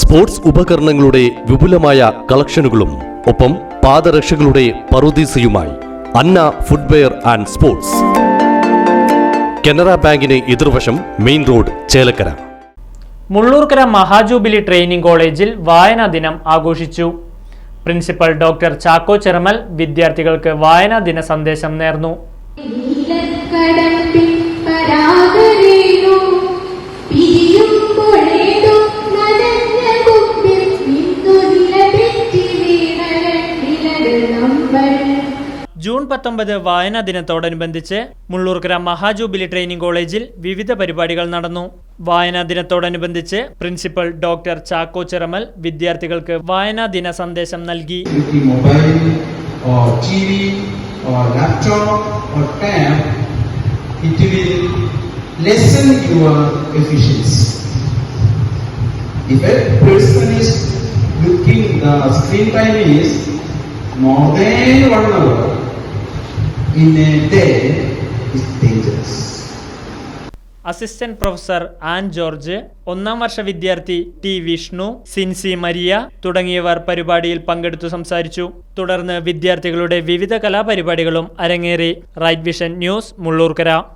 Sports ഉപകരണങ്ങളുടെ വിപുലമായ കളക്ഷനുകളും ഒപ്പം പാദരക്ഷകളുടെ പറുദീസയുമായി Anna footwear and sports. Canara ബാങ്കിന് എതിർവശം main road Chelakkara. Mullurkara മഹാജൂബിലി training കോളേജിൽ വായനാ ദിനം ആഘോഷിച്ചു. പ്രിൻസിപ്പൽ ഡോക്ടർ ചാക്കോ ചെറമൽ വിദ്യാർത്ഥികൾക്ക് വായനാ ദിന സന്ദേശം നേർന്നു. ജൂൺ പത്തൊമ്പത് വായനാ ദിനത്തോടനുബന്ധിച്ച് മുള്ളൂർക്കര മഹാജൂബിലി ട്രെയിനിംഗ് കോളേജിൽ വിവിധ പരിപാടികൾ നടന്നു വായനാ ദിനത്തോടനുബന്ധിച്ച് പ്രിൻസിപ്പൽ ഡോക്ടർ ചാക്കോ ചിറമൽ വിദ്യാർത്ഥികൾക്ക് വായനാ ദിന സന്ദേശം നൽകി lessen your efficiency. If a person is looking, the screen time is more than one hour in a day, is dangerous. Assistant professor Ann George ഒന്നാം വർഷ വിദ്യാർത്ഥി ടി വിഷ്ണു സിൻസി മരിയ തുടങ്ങിയവർ പരിപാടിയിൽ പങ്കെടുത്തു സംസാരിച്ചു. തുടർന്ന് വിദ്യാർത്ഥികളുടെ വിവിധ കലാപരിപാടികളും അരങ്ങേറി. Right vision news Mullurkara.